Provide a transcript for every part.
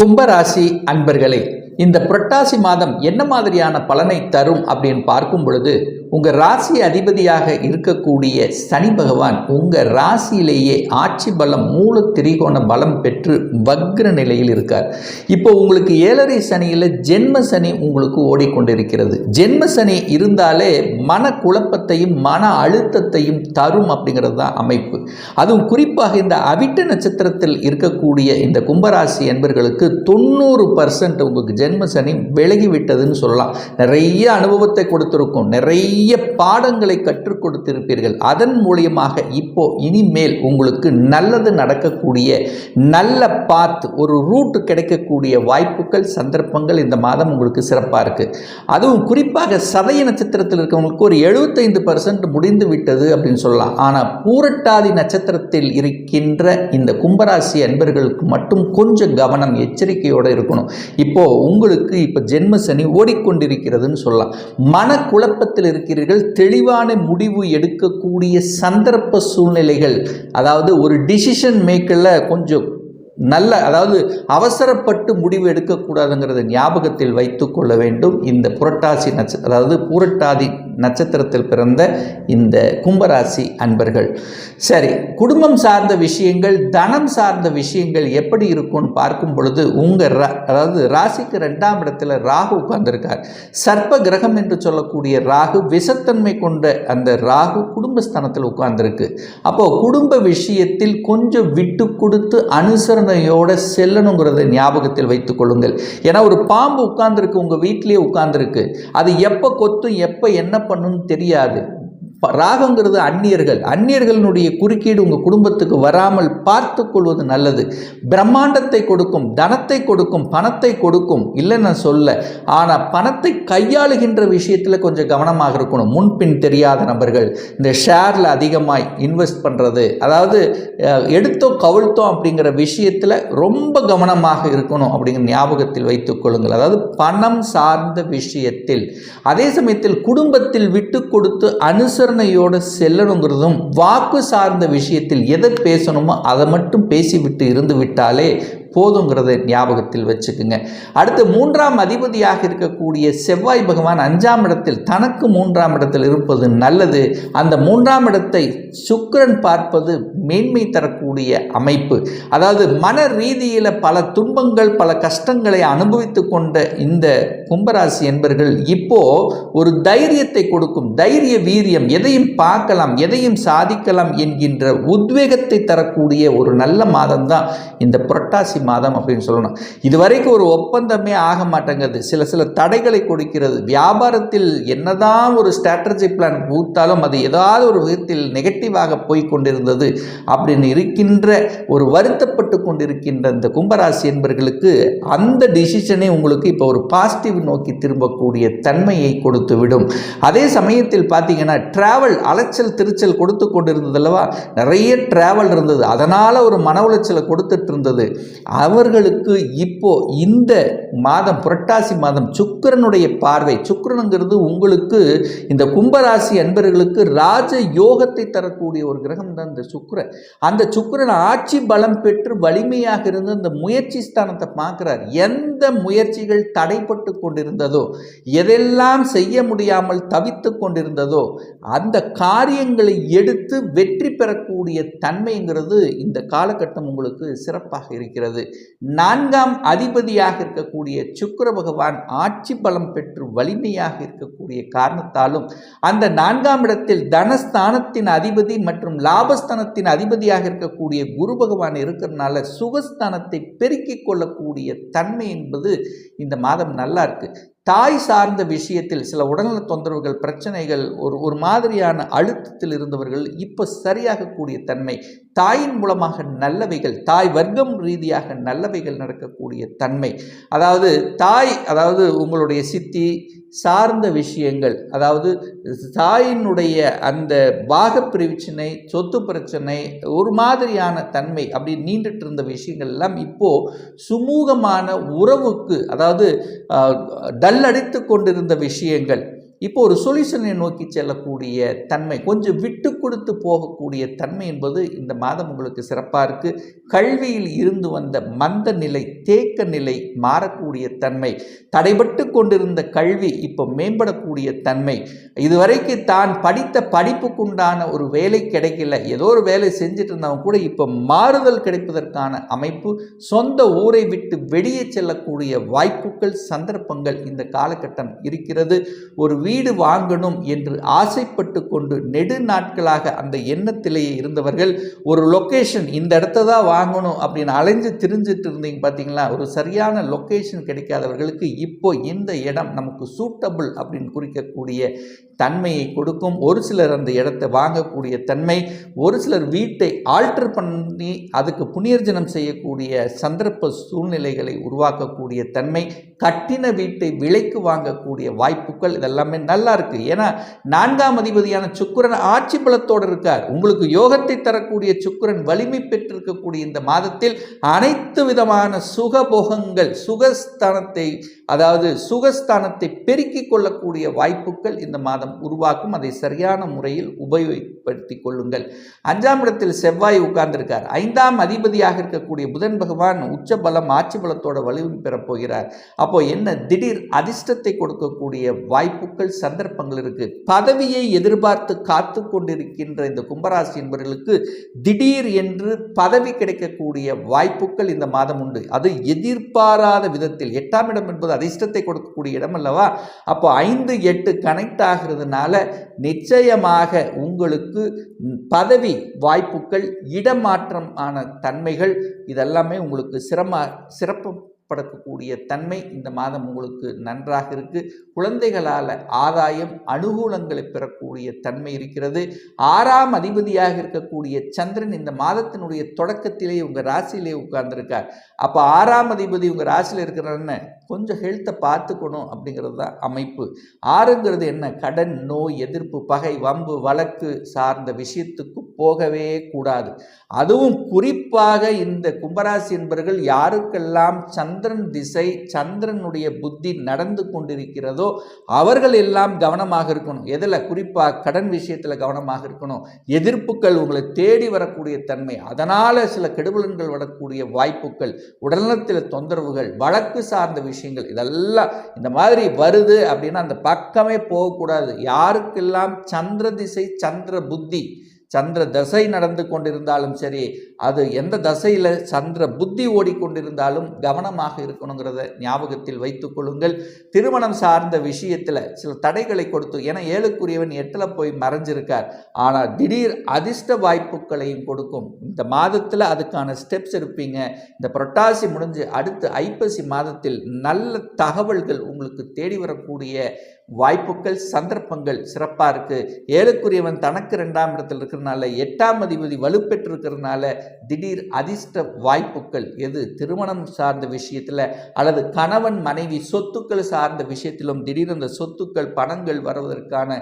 கும்பராசி அன்பர்களே இந்த புரட்டாசி மாதம் என்ன மாதிரியான பலனை தரும் அப்படின்னு பார்க்கும் பொழுது உங்கள் ராசி அதிபதியாக இருக்கக்கூடிய சனி பகவான் உங்கள் ராசியிலேயே ஆட்சி பலம் மூல திரிகோண பலம் பெற்று வக்ர நிலையில் இருக்கார். இப்போ உங்களுக்கு ஏழரை சனியில் ஜென்ம சனி உங்களுக்கு ஓடிக்கொண்டிருக்கிறது. ஜென்ம சனி இருந்தாலே மன குழப்பத்தையும் மன அழுத்தத்தையும் தரும் அப்படிங்கிறது தான் அமைப்பு. அதுவும் குறிப்பாக இந்த அவிட்ட நட்சத்திரத்தில் இருக்கக்கூடிய இந்த கும்பராசி என்பர்களுக்கு தொண்ணூறு பர்சன்ட் உங்களுக்கு ஜென்ம சனி விலகி விட்டதுன்னு சொல்லலாம். நிறைய அனுபவத்தை கொடுத்துருக்கும். நிறைய பாடங்களை கற்றுக் கொடுத்திருப்பீர்கள். அதன் மூலியமாக இப்போ இனிமேல் உங்களுக்கு நல்லது நடக்கக்கூடிய நல்ல பாத் ஒரு ரூட் கிடைக்கக்கூடிய வாய்ப்புகள் சந்தர்ப்பங்கள் இந்த மாதம் உங்களுக்கு சிறப்பாக இருக்குது அதுவும் குறிப்பாக சதய நட்சத்திரத்தில் இருக்கவங்களுக்கு ஒரு எழுபத்தைந்து பர்சன்ட் முடிந்து விட்டது அப்படின்னு சொல்லலாம். ஆனால் பூரட்டாதி நட்சத்திரத்தில் இருக்கின்ற இந்த கும்பராசி அன்பர்களுக்கு மட்டும் கொஞ்சம் கவனம் எச்சரிக்கையோடு இருக்கணும். இப்போ உங்களுக்கு இப்போ ஜென்ம சனி ஓடிக்கொண்டிருக்கிறதுன்னு சொல்லலாம். மனக்குழப்பத்தில் இருக்கிறீர்கள் தெளிவான முடிவு எடுக்கக்கூடிய சந்தர்ப்ப சூழ்நிலைகள் அதாவது ஒரு டிசிஷன் மேக்கரில் கொஞ்சம் நல்ல அதாவது அவசரப்பட்டு முடிவு எடுக்கக்கூடாதுங்கிறத ஞாபகத்தில் வைத்து கொள்ள வேண்டும். இந்த புரட்டாசி நட்ச அதாவது பூரட்டாதி நட்சத்திரத்தில் பிறந்த இந்த கும்பராசி அன்பர்கள். சரி குடும்பம் சார்ந்த விஷயங்கள் தனம் சார்ந்த விஷயங்கள் எப்படி இருக்கும்னு பார்க்கும் பொழுது உங்கள் அதாவது ராசிக்கு ரெண்டாம் இடத்துல ராகு உட்கார்ந்துருக்கார். சர்ப்ப கிரகம் என்று சொல்லக்கூடிய ராகு விஷத்தன்மை கொண்ட அந்த ராகு குடும்பஸ்தானத்தில் உட்கார்ந்துருக்கு. அப்போது குடும்ப விஷயத்தில் கொஞ்சம் விட்டு கொடுத்து அனுசரணையோட செல்லணுங்கிறத ஞாபகத்தில் வைத்துக் கொள்ளுங்கள். ஏன்னா ஒரு பாம்பு உட்கார்ந்துருக்கு உங்கள் வீட்டிலேயே உட்கார்ந்துருக்கு. அது எப்போ கொத்தும் எப்போ என்ன பண்ணுன்னு தெரியாது. ராகங்கிறது அந்நியர்கள். அந்நியர்களினுடைய குறுக்கீடு உங்கள் குடும்பத்துக்கு வராமல் பார்த்து கொள்வது நல்லது. பிரம்மாண்டத்தை கொடுக்கும் தனத்தை கொடுக்கும் பணத்தை கொடுக்கும் இல்லை நான் சொல்ல. ஆனால் பணத்தை கையாளுகின்ற விஷயத்தில் கொஞ்சம் கவனமாக இருக்கணும். முன்பின் தெரியாத நபர்கள் இந்த ஷேரில் அதிகமாக இன்வெஸ்ட் பண்ணுறது அதாவது எடுத்தோ கவிழ்த்தோம் அப்படிங்கிற விஷயத்தில் ரொம்ப கவனமாக இருக்கணும் அப்படிங்கிற ஞாபகத்தில் வைத்துக் கொள்ளுங்கள். அதாவது பணம் சார்ந்த விஷயத்தில். அதே சமயத்தில் குடும்பத்தில் விட்டு கொடுத்து அனுசரணையோடு செல்லணுங்கிறதும் வாக்கு சார்ந்த விஷயத்தில் எதை பேசணுமோ அதை மட்டும் பேசிவிட்டு இருந்து விட்டாலே போதுங்கிறத ஞாபகத்தில் வச்சுக்குங்க. அடுத்து மூன்றாம் அதிபதியாக இருக்கக்கூடிய செவ்வாய் பகவான் அஞ்சாம் இடத்தில் தனக்கு மூன்றாம் இடத்தில் இருப்பது நல்லது. அந்த மூன்றாம் இடத்தை சுக்கிரன் பார்ப்பது மேன்மை தரக்கூடிய அமைப்பு. அதாவது மன ரீதியில் பல துன்பங்கள் பல கஷ்டங்களை அனுபவித்து கொண்ட இந்த கும்பராசி என்பர்கள் இப்போ ஒரு தைரியத்தை கொடுக்கும் தைரிய வீரியம் எதையும் பார்க்கலாம் எதையும் சாதிக்கலாம் என்கின்ற உத்வேகத்தை தரக்கூடிய ஒரு நல்ல மாதம் தான் இந்த புரட்டாசி மாதம் அப்படின்னு சொல்லணும். இதுவரைக்கும் ஒரு ஒப்பந்தமே ஆக மாட்டேங்குது. சில சில தடைகளை கொடுக்கிறது. வியாபாரத்தில் என்னதான் ஒரு ஸ்ட்ராட்டஜி பிளான் ஊத்தாலும் அது ஏதாவது ஒரு விதத்தில் நெகட்டிவாக போய் கொண்டிருந்தது அப்படின்னு இருக்கின்ற ஒரு வருத்தப்பட்டு கொண்டிருக்கின்ற இந்த கும்பராசி என்பர்களுக்கு அந்த டிசிஷனே உங்களுக்கு இப்போ ஒரு பாசிட்டிவ் நோக்கி திரும்பக்கூடிய தன்மையை கொடுத்து விடும் அதே சமயத்தில் பார்த்தீங்கன்னா டிராவல் அலைச்சல் திருச்சல் கொடுத்து கொண்டிருந்தது அல்லவா? நிறைய டிராவல் இருந்தது. அதனால் ஒரு மன உளைச்சலை கொடுத்துட்டு இருந்தது. அவர்களுக்கு இப்போ இந்த மாதம் புரட்டாசி மாதம் சுக்கிரனுடைய பார்வை சுக்கிரனுங்கிறது உங்களுக்கு இந்த கும்பராசி அன்பர்களுக்கு ராஜ யோகத்தை தரக்கூடிய ஒரு கிரகம் தான் இந்த சுக்கரன். அந்த சுக்கிரன் ஆட்சி பலம் பெற்று வலிமையாக இருந்து இந்த முயற்சி ஸ்தானத்தை பார்க்குறார். எந்த முயற்சிகள் தடைப்பட்டு கொண்டிருந்ததோ எதெல்லாம் செய்ய முடியாமல் தவித்து கொண்டிருந்ததோ அந்த காரியங்களை எடுத்து வெற்றி பெறக்கூடிய தன்மைங்கிறது இந்த காலகட்டம் உங்களுக்கு சிறப்பாக இருக்கிறது. நான்காம் அதிபதியாக இருக்கக்கூடிய சுக்கர பகவான் ஆட்சி பலம் பெற்று வலிமையாக இருக்கக்கூடிய காரணத்தாலும் அந்த நான்காம் இடத்தில் தனஸ்தானத்தின் அதிபதி மற்றும் லாபஸ்தானத்தின் அதிபதியாக இருக்கக்கூடிய குரு பகவான் இருக்கிறதுனால சுகஸ்தானத்தை பெருக்கிக் கொள்ளக்கூடிய தன்மை என்பது இந்த மாதம் நல்லா இருக்கு. தாய் சார்ந்த விஷயத்தில் சில உடல்நல தொந்தரவுகள் பிரச்சனைகள் ஒரு ஒரு மாதிரியான அழுத்தத்தில் இருந்தவர்கள் இப்போ சரியாகக்கூடிய தன்மை தாயின் மூலமாக நல்லவைகள் தாய் வர்க்கம் ரீதியாக நல்லவைகள் நடக்கக்கூடிய தன்மை. அதாவது தாய் அதாவது உங்களுடைய சித்தி சார்ந்த விஷயங்கள் அதாவது தாயினுடைய அந்த பாக பிரச்சனை சொத்து பிரச்சனை ஒரு மாதிரியான தன்மை அப்படி நீண்டுட்டு இருந்த விஷயங்கள் எல்லாம் இப்போது சுமூகமான உறவுக்கு அதாவது டல்லடித்து கொண்டிருந்த விஷயங்கள். இப்போ ஒரு சொல்யூஷனை நோக்கி செல்லக்கூடிய தன்மை கொஞ்சம் விட்டு கொடுத்து போகக்கூடிய தன்மை என்பது இந்த மாதம் உங்களுக்கு சிறப்பாக இருக்குது கல்வியில் இருந்து வந்த மந்த நிலை தேக்க நிலை மாறக்கூடிய தன்மை தடைபட்டு கொண்டிருந்த கல்வி இப்போ மேம்படக்கூடிய தன்மை. இதுவரைக்கு தான் படித்த படிப்புக்குண்டான ஒரு வேலை கிடைக்கல. ஏதோ ஒரு வேலை செஞ்சுட்டு இருந்தவங்க கூட இப்போ மாறுதல் கிடைப்பதற்கான அமைப்பு சொந்த ஊரை விட்டு வெளியே செல்லக்கூடிய வாய்ப்புகள் சந்தர்ப்பங்கள் இந்த காலகட்டம் இருக்கிறது. ஒரு வீடு வாங்கணும் என்று ஆசைப்பட்டு கொண்டு நெடு நாட்களாக அந்த எண்ணத்திலேயே இருந்தவர்கள் ஒரு லொக்கேஷன் இந்த இடத்த தான் வாங்கணும் அப்படின்னு அலைஞ்சு திரிஞ்சிட்டு இருந்தீங்க பார்த்தீங்களா ஒரு சரியான லொக்கேஷன் கிடைக்காதவர்களுக்கு இப்போ இந்த இடம் நமக்கு சூட்டபிள் அப்படின்னு குறிக்கக்கூடிய தன்மையை கொடுக்கும். ஒரு சிலர் அந்த இடத்தை வாங்கக்கூடிய தன்மை ஒரு சிலர் வீட்டை ஆல்டர் பண்ணி அதுக்கு புனியர்ஜனம் செய்யக்கூடிய சந்தர்ப்ப சூழ்நிலைகளை உருவாக்கக்கூடிய தன்மை கட்டின வீட்டை விலைக்கு வாங்கக்கூடிய வாய்ப்புகள் இதெல்லாமே நல்லா இருக்குது ஏன்னா நான்காம் அதிபதியான சுக்கரன் ஆட்சி பலத்தோடு இருக்கார். உங்களுக்கு யோகத்தை தரக்கூடிய சுக்கரன் வலிமை பெற்றிருக்கக்கூடிய இந்த மாதத்தில் அனைத்து விதமான சுகபோகங்கள் சுகஸ்தானத்தை அதாவது சுகஸ்தானத்தை பெருக்கிக் கொள்ளக்கூடிய வாய்ப்புகள் இந்த மாதம் உருவாக்கும். அதை சரியான முறையில் உபயோகப்படுத்தி கொள்ளுங்கள். அஞ்சாம் இடத்தில் செவ்வாய் உட்கார்ந்திருக்கார். ஐந்தாம் அதிபதியாக இருக்கக்கூடிய புதன் பகவான் உச்ச பலம் ஆட்சி பலத்தோட வலிமை பெறப்போகிறார் அப்போ என்ன? திடீர் அதிர்ஷ்டத்தை கொடுக்கக்கூடிய வாய்ப்புகள் சந்தர்ப்பங்கள் இருக்கு. பதவியை எதிர்பார்த்து காத்து கொண்டிருக்கின்ற இந்த கும்பராசி என்பவர்களுக்கு திடீர் என்று பதவி கிடைக்கக்கூடிய வாய்ப்புகள் இந்த மாதம் உண்டு. அது எதிர்பாராத விதத்தில் எட்டாம் இடம் என்பது அதிர்ஷ்டத்தை கொடுக்கக்கூடிய இடம் அல்லவா? அப்போ ஐந்து எட்டு கனெக்ட் ஆகிறதுனால நிச்சயமாக உங்களுக்கு பதவி வாய்ப்புகள் இடமாற்றம் ஆன தன்மைகள் இதெல்லாமே உங்களுக்கு சிரம சிறப்பு படக்கூடிய தன்மை இந்த மாதம் உங்களுக்கு நன்றாக இருக்குது குழந்தைகளால் ஆதாயம் அனுகூலங்களை பெறக்கூடிய தன்மை இருக்கிறது. ஆறாம் அதிபதியாக இருக்கக்கூடிய சந்திரன் இந்த மாதத்தினுடைய தொடக்கத்திலே உங்கள் ராசியிலே உட்கார்ந்துருக்கார். அப்போ ஆறாம் அதிபதி உங்கள் ராசியில் இருக்கிறன்னு கொஞ்சம் ஹெல்த்தை பார்த்துக்கணும் அப்படிங்கிறது தான் அமைப்பு. ஆறுங்கிறது என்ன? கடன் நோய் எதிர்ப்பு பகை வம்பு வழக்கு சார்ந்த விஷயத்துக்கு போகவே கூடாது. அதுவும் குறிப்பாக இந்த கும்பராசி என்பவர்கள் யாருக்கெல்லாம் சந்திரன் திசை சந்திரனுடைய புத்தி நடந்து கொண்டிருக்கிறதோ அவர்கள் எல்லாம் கவனமாக இருக்கணும். எதில்? குறிப்பாக கடன் விஷயத்தில் கவனமாக இருக்கணும். எதிர்ப்புகள் உங்களை தேடி வரக்கூடிய தன்மை அதனால் சில கெடுபலன்கள் வரக்கூடிய வாய்ப்புகள் உடல்நலத்தில் தொந்தரவுகள் வழக்கு சார்ந்த விஷயங்கள் இதெல்லாம் இந்த மாதிரி வருது அப்படின்னா அந்த பக்கமே போகக்கூடாது. யாருக்கெல்லாம் சந்திர திசை சந்திர புத்தி சந்திர தசை நடந்து கொண்டிருந்தாலும் சரி அது எந்த தசையில் சந்திர புத்தி ஓடிக்கொண்டிருந்தாலும் கவனமாக இருக்கணுங்கிறத ஞாபகத்தில் வைத்துக்கொள்ளுங்கள் திருமணம் சார்ந்த விஷயத்தில் சில தடைகளை கொடுத்து ஏன்னா ஏழுக்குரியவன் எட்டில் போய் மறைஞ்சிருக்கார். ஆனால் திடீர் அதிர்ஷ்ட வாய்ப்புகளையும் கொடுக்கும். இந்த மாதத்தில் அதுக்கான ஸ்டெப்ஸ் இருப்பீங்க இந்த புரட்டாசி முடிஞ்சு அடுத்து ஐப்பசி மாதத்தில் நல்ல தகவல்கள் உங்களுக்கு தேடி வரக்கூடிய வாய்ப்புகள் சந்தர்ப்பங்கள் சிறப்பாக இருக்குது ஏழுக்குரியவன் தனக்கு ரெண்டாம் இடத்தில் இருக்கிறனால எட்டாம் அதிபதி வலுப்பெற்றிருக்கிறதுனால திடீர் அதிர்ஷ்ட வாய்ப்புகள் எது? திருமணம் சார்ந்த விஷயத்தில் அல்லது கணவன் மனைவி சொத்துக்கள் சார்ந்த விஷயத்திலும் திடீர் அந்த சொத்துக்கள் பணங்கள் வருவதற்கான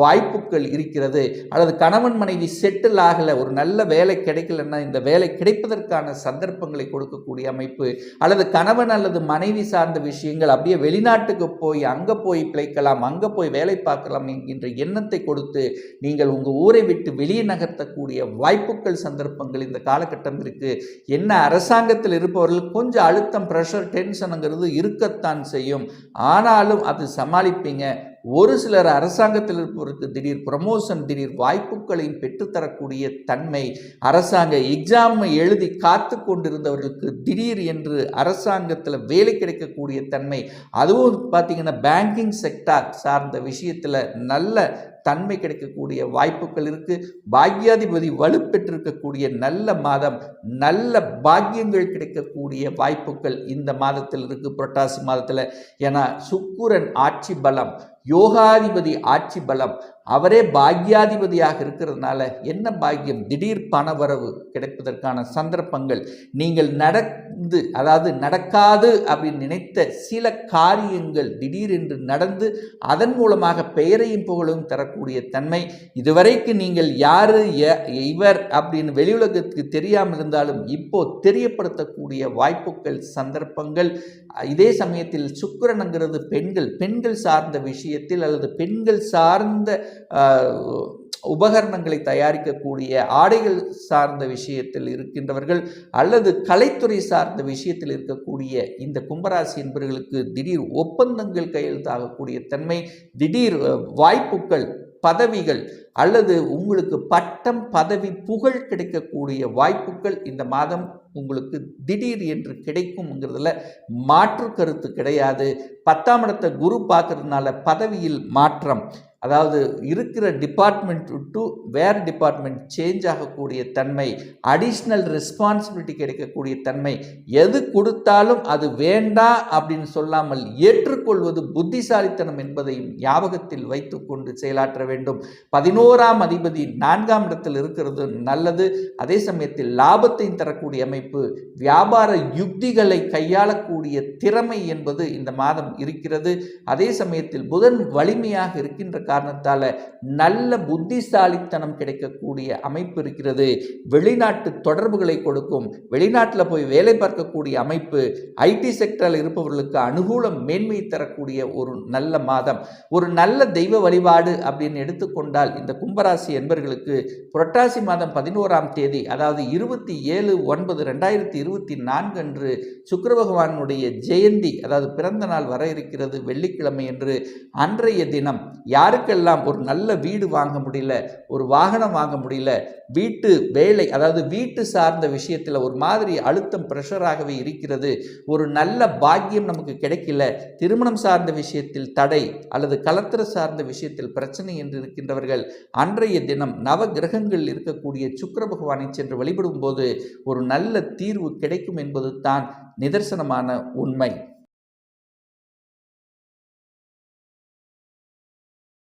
வாய்ப்புகள் இருக்கிறது. அல்லது கணவன் மனைவி செட்டில் ஆகலை ஒரு நல்ல வேலை கிடைக்கலன்னா இந்த வேலை கிடைப்பதற்கான சந்தர்ப்பங்களை கொடுக்கக்கூடிய அமைப்பு. அல்லது கணவன் அல்லது மனைவி சார்ந்த விஷயங்கள் அப்படியே வெளிநாட்டுக்கு போய் அங்கே போய் பிழைக்கலாம். அங்கே போய் வேலை பார்க்கலாம் என்கின்ற எண்ணத்தை கொடுத்து நீங்கள் உங்கள் ஊரை விட்டு வெளியே நகர்த்தக்கூடிய வாய்ப்புகள் சந்தர்ப்பங்கள் இந்த காலகட்டம் இருக்குது என்ன அரசாங்கத்தில் இருப்பவர்கள் கொஞ்சம் அழுத்தம் ப்ரெஷர் டென்ஷனுங்கிறது இருக்கத்தான் செய்யும். ஆனாலும் அது சமாளிப்பீங்க. ஒரு சிலர் அரசாங்கத்தில் இருப்பவருக்கு திடீர் ப்ரமோஷன் திடீர் வாய்ப்புகளையும் பெற்றுத்தரக்கூடிய தன்மை அரசாங்க எக்ஸாம் எழுதி காத்து கொண்டிருந்தவர்களுக்கு திடீர் என்று அரசாங்கத்தில் வேலை கிடைக்கக்கூடிய தன்மை அதுவும் பார்த்திங்கன்னா பேங்கிங் செக்டார் சார்ந்த விஷயத்தில் நல்ல தன்மை கிடைக்கக்கூடிய வாய்ப்புகள் இருக்குது பாக்யாதிபதி வலுப்பெற்றிருக்கக்கூடிய நல்ல மாதம் நல்ல பாக்கியங்கள் கிடைக்கக்கூடிய வாய்ப்புகள் இந்த மாதத்தில் இருக்குது புரட்டாசி மாதத்தில். ஏன்னா சுக்குரன் ஆட்சி பலம் யோகாதிபதி ஆட்சி பலம் அவரே பாக்யாதிபதியாக இருக்கிறதுனால என்ன பாக்கியம்? திடீர் பணவரவு கிடைப்பதற்கான சந்தர்ப்பங்கள். நீங்கள் நடந்து அதாவது நடக்காது அப்படின்னு நினைத்த சில காரியங்கள் திடீரென்று நடந்து அதன் மூலமாக பெயரையும் புகழும் தரக்கூடிய தன்மை. இதுவரைக்கும் நீங்கள் யாரு எ- இவர் அப்படின்னு வெளி உலகத்துக்கு தெரியாமல் இருந்தாலும் இப்போ தெரியப்படுத்தக்கூடிய வாய்ப்புகள் சந்தர்ப்பங்கள். இதே சமயத்தில் சுக்கரனுங்கிறது பெண்கள். பெண்கள் சார்ந்த விஷயத்தில் அல்லது பெண்கள் சார்ந்த உபகரணங்களை தயாரிக்கக்கூடிய ஆடைகள் சார்ந்த விஷயத்தில் இருக்கின்றவர்கள் அல்லது கலைத்துறை சார்ந்த விஷயத்தில் இருக்கக்கூடிய இந்த கும்பராசி என்பவர்களுக்கு திடீர் ஒப்பந்தங்கள் கையெழுத்தாகக்கூடிய தன்மை திடீர் வாய்ப்புகள் பதவிகள் அல்லது உங்களுக்கு பட்டம் பதவி புகழ் கிடைக்கக்கூடிய வாய்ப்புகள் இந்த மாதம் உங்களுக்கு திடீர் என்று கிடைக்கும்ங்கிறதுல மாற்று கருத்து கிடையாது. பத்தாம் இடத்தை குரு பார்க்கறதுனால பதவியில் மாற்றம் அதாவது இருக்கிற டிபார்ட்மெண்ட் டு வேறு டிபார்ட்மெண்ட் சேஞ்ச் ஆகக்கூடிய தன்மை அடிஷ்னல் ரெஸ்பான்சிபிலிட்டி கிடைக்கக்கூடிய தன்மை எது கொடுத்தாலும் அது வேண்டாம் அப்படின்னு சொல்லாமல் ஏற்றுக்கொள்வது புத்திசாலித்தனம் என்பதையும் ஞாபகத்தில் வைத்துக்கொண்டு செயலாற்ற வேண்டும். பதினோராம் அதிபதி நான்காம் இடத்தில் இருக்கிறது நல்லது. அதே சமயத்தில் லாபத்தையும் தரக்கூடிய அமைப்பு வியாபார யுக்திகளை கையாளக்கூடிய திறமை என்பது இந்த மாதம் இருக்கிறது. அதே சமயத்தில் புதன் வலிமையாக இருக்கின்ற காரணத்தால் நல்ல புத்திசாலித்தனம் கிடைக்கக்கூடிய அமைப்பு இருக்கிறது. வெளிநாட்டு தொடர்புகளை கொடுக்கும் வெளிநாட்டில் போய் வேலை பார்க்கக்கூடிய அமைப்பு ஐடி செக்டரில் இருப்பவர்களுக்கு அனுகூலம் மேன்மை தரக்கூடிய ஒரு நல்ல மாதம். ஒரு நல்ல தெய்வ வழிபாடு அப்படின்னு எடுத்துக்கொண்டால் இந்த கும்பராசி என்பர்களுக்கு புரட்டாசி மாதம் பதினோராம் தேதி அதாவது இருபத்தி ஏழு ஒன்பது ரெண்டாயிரத்தி இருபத்தி நான்கு அன்று சுக்கர பகவானுடைய ஜெயந்தி அதாவது பிறந்த நாள் வர இருக்கிறது வெள்ளிக்கிழமை என்று அன்றைய தினம். யாருக்கு யாருக்கெல்லாம் ஒரு நல்ல வீடு வாங்க முடியல ஒரு வாகனம் வாங்க முடியல வீட்டு வேலை அதாவது வீட்டு சார்ந்த விஷயத்தில் ஒரு மாதிரி அழுத்தம் ப்ரெஷராகவே இருக்கிறது ஒரு நல்ல பாக்கியம் நமக்கு கிடைக்கல திருமணம் சார்ந்த விஷயத்தில் தடை அல்லது கலத்திர சார்ந்த விஷயத்தில் பிரச்சனை என்று இருக்கின்றவர்கள் அன்றைய தினம் நவ கிரகங்களில் இருக்கக்கூடிய சுக்கிர பகவானை சென்று வழிபடும் போது ஒரு நல்ல தீர்வு கிடைக்கும் என்பது தான் நிதர்சனமான உண்மை.